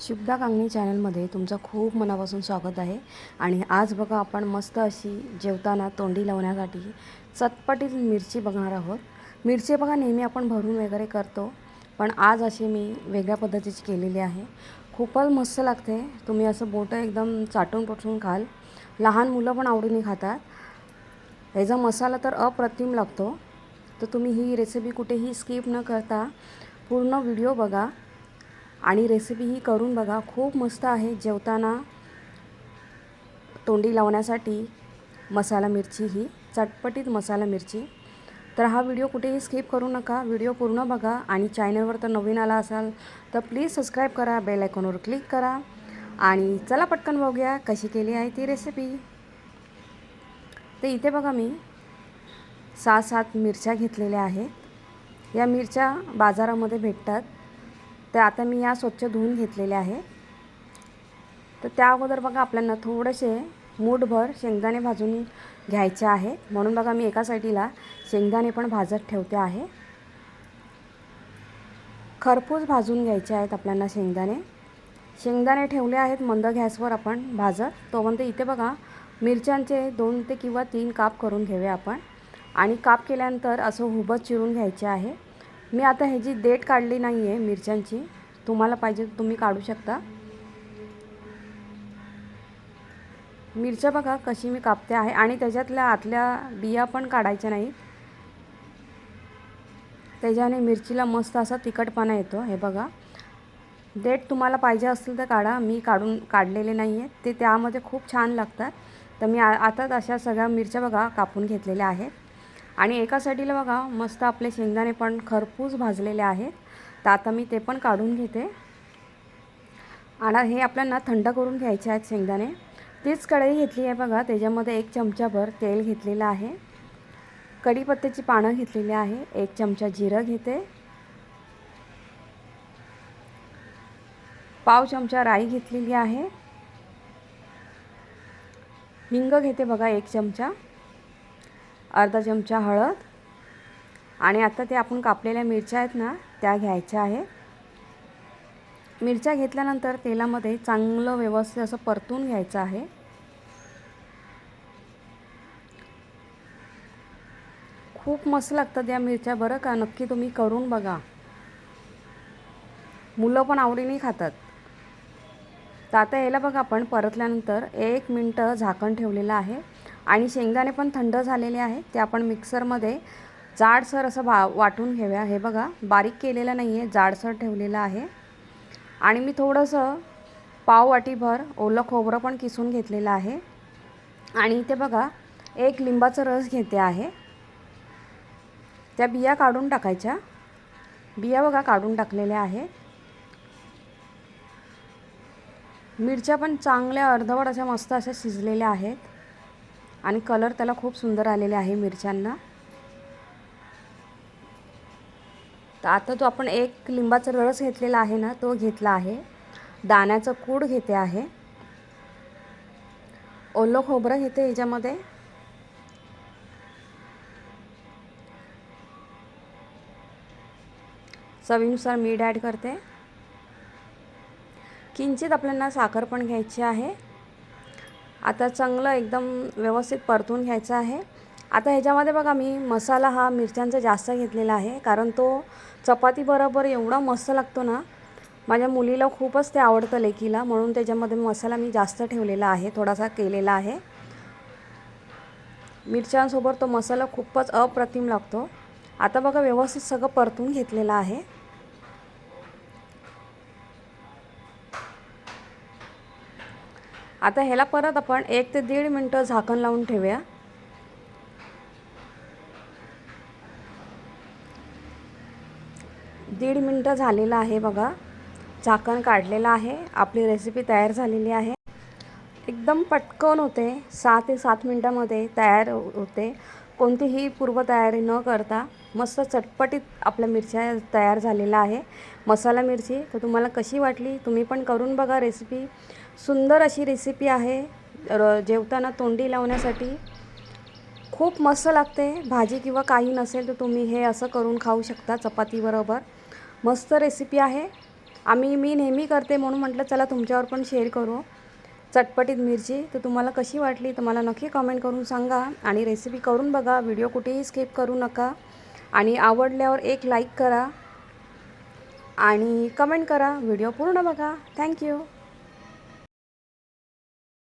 शुभदा कांगणी चॅनलमध्ये तुमचं खूप मनापासून स्वागत आहे. आणि आज बघा आपण मस्त अशी जेवताना तोंडी लावण्यासाठी चटपटीत मिरची बघणार आहोत. मिरची बघा नेहमी आपण भरून वगैरे करतो पण आज अशी मी वेगळ्या पद्धतीची केलेली आहे. खूपच मस्त लागते. तुम्ही असं बोटं एकदम चाटून पटून खाल. लहान मुलं पण आवडीने खातात. याचा मसाला तर अप्रतिम लागतो. तर तुम्ही ही रेसिपी कुठेही स्किप न करता पूर्ण व्हिडिओ बघा. आणि रेसिपी ही करून बघा खूप मस्त आहे. जेवताना तोंडी लावण्यासाठी मसाला मिरची ही चटपटीत मसाला मिरची. तर हा व्हिडिओ कुठेही स्किप करू नका. व्हिडिओ पूर्ण बघा आणि चॅनलवर तर नवीन आला असाल तर प्लीज सबस्क्राईब करा बेल आयकॉनवर क्लिक करा. आणि चला पटकन बघूया कशी केली आहे ती रेसिपी तर इथे बघा मी सहा सात मिरच्या घेतलेल्या आहेत. या मिरच्या बाजारामध्ये भेटतात. तर आता मी या स्वच्छ धुवून घेतलेल्या आहे. तर त्या अगोदर बघा आपल्याला थोडेसे मूठभर शेंगदाणे भाजून घ्यायचे आहे. म्हणून बघा मी एका साईडीला शेंगदाणे पण भाजत ठेवते आहे. खरपूस भाजून घ्यायचे आहेत आपल्याला शेंगदाणे. शेंगदाणे ठेवले आहेत मंद गॅसवर आपण भाजत. तोपर्यंत इथे बघा मिरच्यांचे दोन ते किंवा तीन काप करून घेऊया आपण. आणि काप केल्यानंतर असं हुबत चिरून घ्यायचे आहे. मी आता ह्याची देठ काढली नाही आहे मिरच्यांची तुम्हाला पाहिजे तुम्ही काढू शकता. मिरच्या बघा कशी मी कापते आहे आणि त्याच्यातल्या आतल्या बिया पण काढायच्या नाहीत. त्याच्याने मिरचीला मस्त असा तिखटपणा येतो हे बघा. देठ तुम्हाला पाहिजे असेल तर काढा मी काढून काढलेले नाही आहे ते त्यामध्ये खूप छान लागतात. तर मी आ आता अशा सगळ्या मिरच्या बघा कापून घेतलेल्या आहेत. आणि एका साईडीला बघा मस्त आपले शेंगदाणे पण खरपूस भाजलेले आहेत. तर आता मी ते पण काढून घेते. आणि हे आपल्याला थंड करून घ्यायचे आहेत शेंगदाणे. तीच कढई घेतली आहे बघा त्याच्यामध्ये एक चमचाभर तेल घेतलेलं आहे. कढीपत्त्याची पानं घेतलेली आहे एक चमचा जिरं घेते. पाव चमचा राई घेतलेली आहे. हिंग घेते बघा एक चमचा. अर्धा चमचा हळद. आणि आता ते आपण कापलेल्या मिरच्या आहेत ना त्या घ्यायच्या आहेत. मिरच्या घेतल्यानंतर तेलामध्ये चांगलं व्यवस्थित असं परतून घ्यायचं आहे. खूप मस्त लागतात या मिरच्या बरं का? नक्की तुम्ही करून बघा. मुलं पण आवडीने खातात. तर आता याला बघा आपण परतल्यानंतर एक मिनटं झाकण ठेवलेलं आहे. आणि शेंगदाणे पण थंड झालेले आहेत ते आपण मिक्सरमध्ये जाडसर असं भा वाटून घेऊया. हे बघा बारीक केलेलं नाही आहे जाडसर ठेवलेलं आहे. आणि मी थोडंसं पाव वाटीभर ओलं खोबरं पण किसून घेतलेलं आहे. आणि इथे बघा एक लिंबाचा रस घेते आहे. त्या बिया काढून टाकायच्या. बिया बघा काढून टाकलेल्या आहेत. मिरच्या पण चांगल्या अर्धवट अशा मस्त अशा शिजलेल्या आहेत. आणि कलर त्याला खूप सुंदर आलेले आहे मिरच्यांना. तर आता तो आपण एक लिंबाचा रस घेतलेला आहे ना तो घेतला आहे. दाण्याचं कूड घेते आहे. ओलं खोबरं घेते याच्यामध्ये. चवीनुसार मीठ ॲड करते. किंचित आपल्याला साखर पण घ्यायची आहे. आता चांगलं एकदम व्यवस्थित परतून घ्यायचं आहे. आता ह्याच्यामध्ये बघा मी मसाला हा मिरच्यांचा जास्त घेतलेला आहे. कारण तो चपातीबरोबर एवढा मस्त लागतो ना माझ्या मुलीला खूपच ते आवडतं लेकीला म्हणून त्याच्यामध्ये मसाला मी जास्त ठेवलेला आहे थोडासा केलेला आहे. मिरच्यांसोबत तो मसाला खूपच अप्रतिम लागतो. आता बघा व्यवस्थित सगळं परतून घेतलेलं आहे. आता ह्याला परत आपण एक ते दीड मिनटं झाकण लावून ठेवूया. दीड मिनटं झालेलं आहे बघा. झाकण काढलेलं आहे. आपली रेसिपी तयार झालेली आहे. एकदम पटकन होते. सहा ते सात मिनटामध्ये तयार होते. कोणतीही पूर्वतयारी न करता मस्त चटपटीत आपल्या मिरच्या तयार झालेल्या आहे. मसाला मिरची तर तुम्हाला कशी वाटली तुम्ही पण करून बघा रेसिपी सुंदर अशी रेसिपी आहे. र जेवताना तोंडी लावण्यासाठी. खूप मस्त लागते. भाजी किंवा काही नसेल तर तुम्ही हे असं करून खाऊ शकता चपातीबरोबर मस्त रेसिपी आहे. आम्ही मी नेहमी करते म्हणून म्हटलं चला तुमच्यावर पण शेअर करू. चटपटीत मिरची. तर तुम्हाला कशी वाटली तर मला नक्की कमेंट करून सांगा. आणि रेसिपी करून बघा. व्हिडिओ कुठेही स्किप करू नका. आणि आवडल्यावर एक लाईक करा. आणि कमेंट करा. व्हिडिओ पूर्ण बघा. थँक्यू